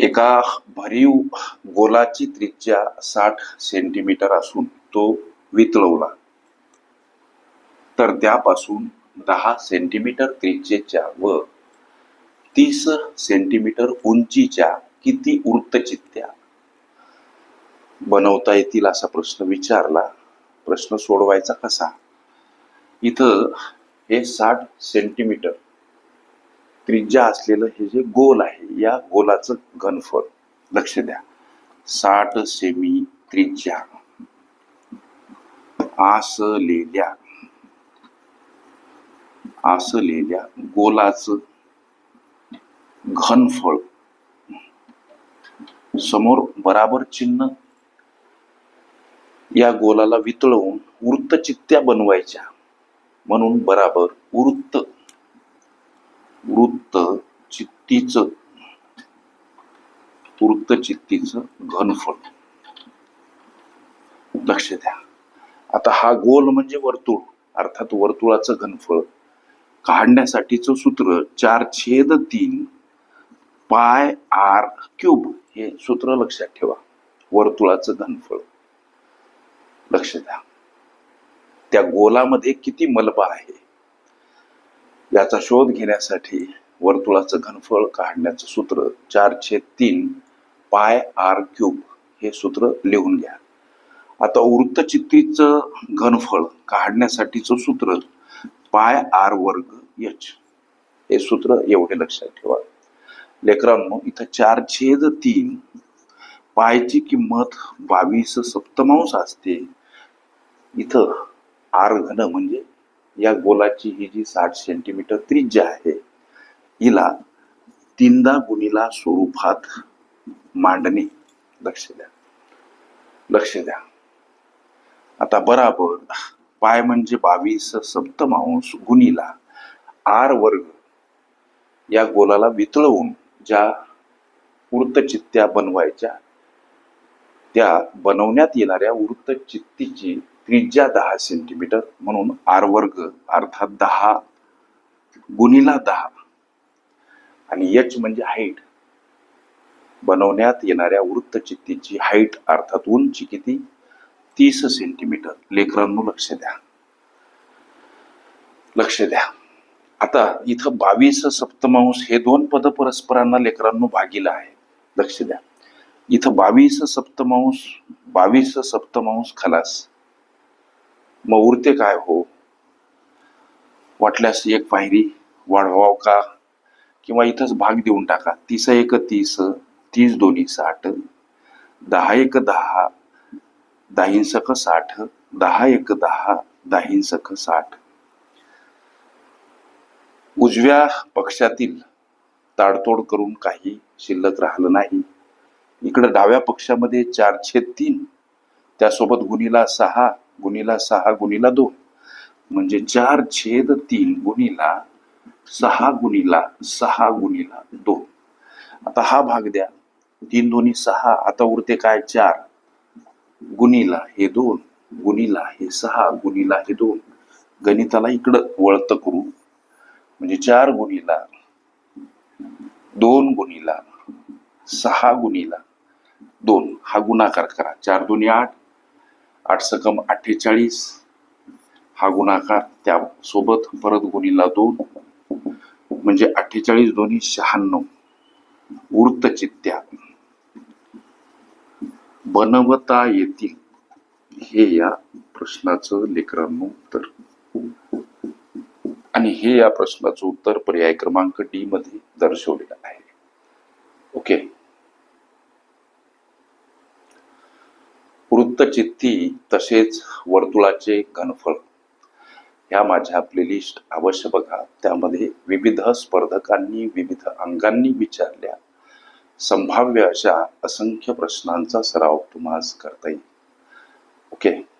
एका भरीव गोलाची त्रिज्या साठ सेंटीमीटर असून तो वितळवला. तर त्यापासून दहा सेंटीमीटर त्रिज्येच्या व तीस सेंटीमीटर उंचीच्या किती वृत्तचित्त्या बनवता येतील असा प्रश्न विचारला. प्रश्न सोडवायचा कसा? इथं हे साठ सेंटीमीटर त्रिज्या असलेलं हे जे गोल आहे या गोलाचं घनफळ लक्ष द्या. साठ सेमी त्रिज्या. आसलेल्या आसलेल्या गोलाचं घनफळ. समोर बराबर चिन्ह. या गोलाला वितळवून वृत्तचित्त्या बनवायच्या. म्हणून बराबर वृत्त. वृत्त चित्तीचं वृत्त चित्तीच घनफळ. लक्ष द्या. आता हा गोल म्हणजे वर्तुळ अर्थात वर्तुळाचं घनफळ. काढण्यासाठीचं सूत्र चार छेद तीन पाय आर क्यूब हे सूत्र लक्षात ठेवा. वर्तुळाचं घनफळ. लक्ष द्या. त्या गोलामध्ये किती मलबा आहे? याचा शोध घेण्यासाठी वर्तुळाचं घनफळ काढण्याचं सूत्र चार तीन पाय आर क्यूब हे सूत्र लिहून घ्या. आता वृत्तचित्तीचं घनफळ काढण्यासाठीचं सूत्र पाय आर वर्ग एच हे सूत्र एवढे लक्षात ठेवा. लेकरांनो इथं चार छेद तीन पायची किंमत बावीस सप्तमांश असते. इथं आर घन म्हणजे या गोलाची ही जी साठ सेंटीमीटर त्रिज्या आहे हिला तीनदा गुणीला स्वरूपात मांडणे लक्ष द्या. लक्ष द्या. आता बराबर पाय म्हणजे बावीस सप्तमांश गुणीला आर वर्ग. या गोलाला वितळवून ज्या वृत्तचित्त्या बनवायच्या त्या बनवण्यात येणाऱ्या वृत्तचित्तीची त्रिज्या दहा सेंटीमीटर म्हणून आर वर्ग अर्थात दहा गुणीला दहा. आणि एच म्हणजे हाईट बनवण्यात येणाऱ्या वृत्तचित्तीची हाईट अर्थात उंची किती? तीस सेंटीमीटर लेकरांनो लक्ष द्या. लक्ष द्या. आता इथं बावीस सप्तमांश हे दोन पद परस्परांना लेकरांनो भागीला आहे. लक्ष द्या. इथं बावीस सप्तमांश बावीस सप्तमांश खलास. मग उरते काय हो? वाटल्यास एक पायरी वाढवाव का? किंवा इथंच भाग देऊन टाका. तीस एक तीस तीस दोन्ही साठ दहा एक दहा दाहिंसक साठ दहा एक दहा दाहिंसक साठ. उजव्या पक्षातील ताडतोड करून काही शिल्लक राहिलं नाही. इकडं डाव्या पक्षामध्ये चारशे तीन त्यासोबत गुणीला सहा गुणीला सहा गुणीला दोन. म्हणजे चार छेद तीन गुणीला सहा गुणीला सहा गुणीला दोन. आता हा भाग द्या. तीन दोन्ही सहा आता उरते काय? चार. गुणीला हे दोन गुणीला हे सहा गुणीला हे दोन. गणिताला इकडं वळत करू म्हणजे चार गुणीला दोन गुणीला सहा गुणीला दोन. हा गुणाकार करा. चार दोन्ही आठ आठसकम अठ्ठेचाळीस. हा गुणाकार त्यासोबत परत गुणीला दोन. म्हणजे अठ्ठेचाळीस दोन्ही शहाण्णव. वृत्तचित्त्या बनवता येतील. हे या प्रश्नाचं लेकरांनो उत्तर. आणि हे या प्रश्नाचं उत्तर पर्याय क्रमांक डी मध्ये दर्शवलेलं आहे ओके चित्ती तसेच वर्तुळाचे घनफळ. ह्या माझ्या प्लेलिस्ट अवश्य बघा. त्यामध्ये विविध स्पर्धकांनी विविध अंगांनी विचारल्या. संभाव्य अशा असंख्य प्रश्नांचा सराव तुम्हाला करता येईल. ओके